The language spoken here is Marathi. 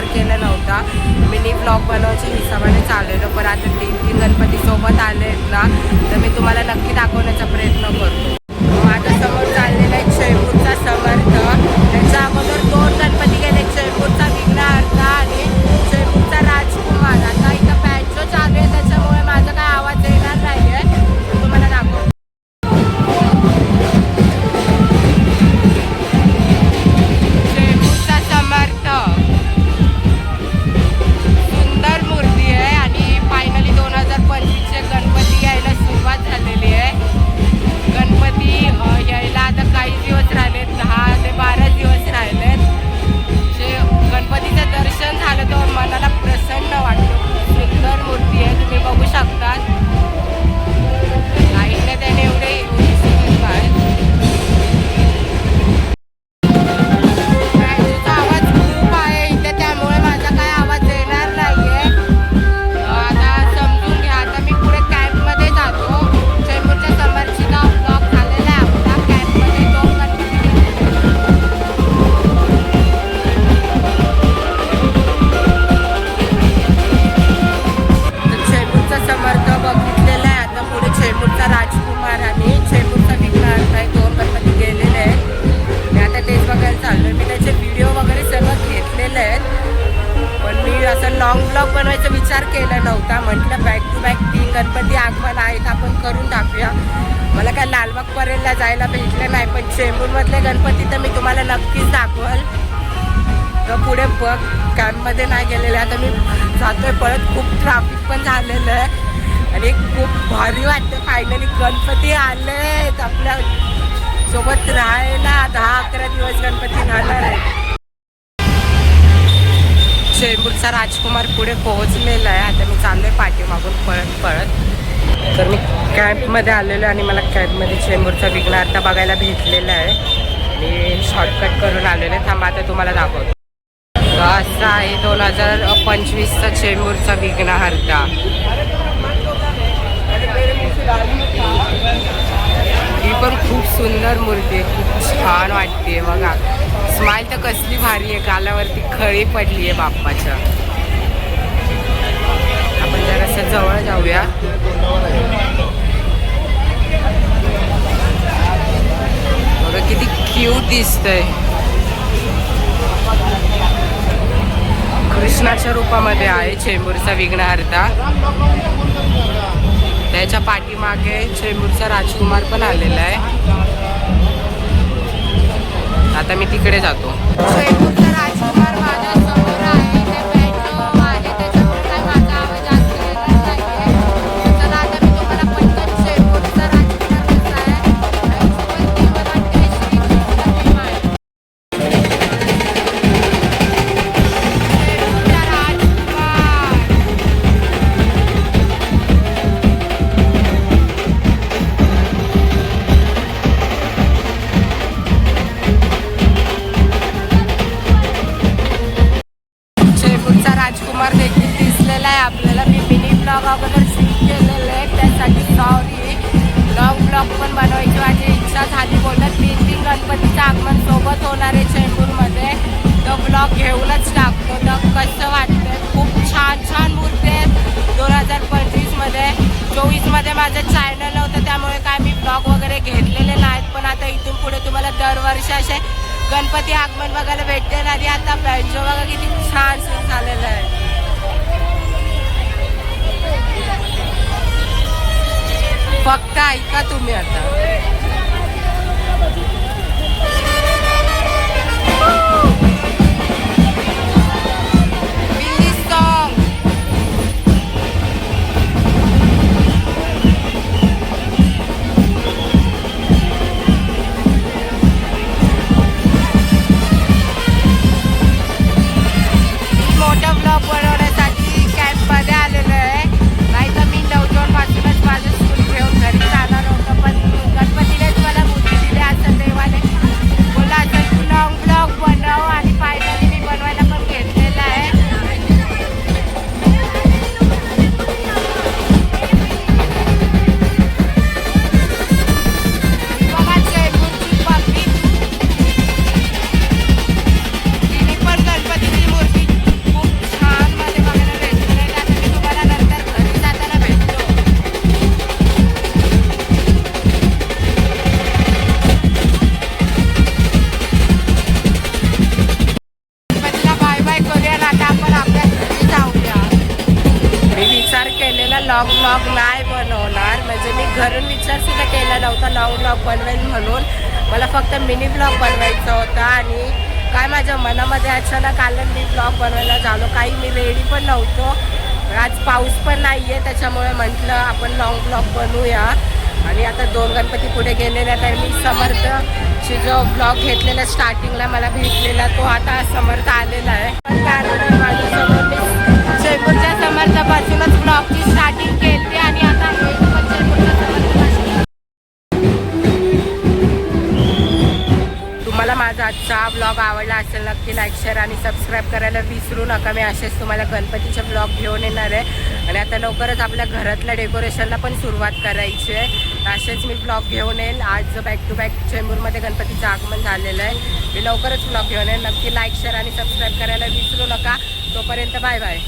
विचार केला नव्हता मिनी ब्लॉग बनवायच्या हिशोबाने चाललेलो. पण आता तीन तीन गणपतीसोबत आले आहेत ना तर मी तुम्हाला नक्की दाखवण्याचा प्रयत्न करतो लॉंग ब्लॉग बनवायचा विचार केला नव्हता. म्हटलं बॅक टू बॅक तीन गणपती आगमन आहेत आपण करून टाकूया. मला काय लालबाग परेलला जायला भेटलं नाही पण चेंबूरमधले गणपती तर मी तुम्हाला नक्कीच दाखवल. तर पुढे बघ कॅम्पमध्ये नाही गेलेले. आता मी जातोय परत खूप ट्राफिक पण झालेलं आहे. आणि खूप भारी वाटतं फायनली गणपती आले आपल्यासोबत राहायला. दहा अकरा दिवस गणपती राहणार आहे चेंबूरचा राजकुमार पुढे पोहोचलेला आहे. आता मी चाललोय पाठीमागून पळत पळत. तर मी कॅम्पमध्ये आलेलो आहे आणि मला कॅम्पमध्ये चेंबूरचा विघ्नार्थ बघायला भेटलेला आहे. मी शॉर्टकट करून आलेलो आहे. थांबा आता तुम्हाला दाखवतो. असा आहे दोन हजार पंचवीसचा चेंबूरचा विघ्नहर्ता ही पण खूप सुंदर मूर्ती आहे. खूप छान वाटते बघा. स्माइल तर कसली भारी आहे गालावरती खळी पडली आहे बाप्पाच्या. आपण जरासं जवळ जाऊया. बघा किती क्यूट दिसतंय. कृष्णाच्या रूपामध्ये आहे चेंबूरचा विघ्नहर्ता. त्याच्या पाठीमागे चेंबूरचा राजकुमार पण आलेला आहे. आता मी तिकडे जातो. घेतलेले नाहीत पण आता इथून पुढे तुम्हाला दरवर्षी असे गणपती आगमन बघायला भेटते ना आता बँजो बघा किती छान सीन झालेलं आहे. फक्त ऐका तुम्ही आता. लॉग ब्लॉग नाही बनवणार. म्हणजे मी घरून विचार सुद्धा केला नव्हता लॉंग ब्लॉग बनवेल म्हणून. मला फक्त मिनी ब्लॉग बनवायचा होता आणि काय माझ्या मनामध्ये अचानक आलं मी ब्लॉग बनवायला झालो. काही मी रेडी पण नव्हतो. आज पाऊस पण नाही आहे त्याच्यामुळे म्हटलं आपण लॉंग ब्लॉग बनवूया. आणि आता दोन गणपती पुढे गेलेल्या तर मी समर्थची जो ब्लॉग घेतलेला स्टार्टिंगला मला भेटलेला तो आता समर्थ आलेला आहे. पण कारण माझ्यासमोर मी जयपूरच्या समर्थापासूनच ब्लॉगची स्टार्टिंग केली आणि आता तुम्हाला माझा आजचा ब्लॉग आवडला असेल नक्की लाईक शेअर आणि सबस्क्राईब करायला विसरू नका. मी असेच तुम्हाला गणपतीचे ब्लॉग घेऊन येणार आहे. आणि आता लवकरच आपल्या घरातल्या डेकोरेशनला पण सुरुवात करायची आहे. असेच मी ब्लॉग घेऊन येईल. आज बॅक टू बॅक चेंबूरमध्ये गणपतीचं आगमन झालेलं आहे. मी लवकरच ब्लॉग घेऊन येईल. नक्की लाईक शेअर आणि सबस्क्राईब करायला विसरू नका. तोपर्यंत बाय बाय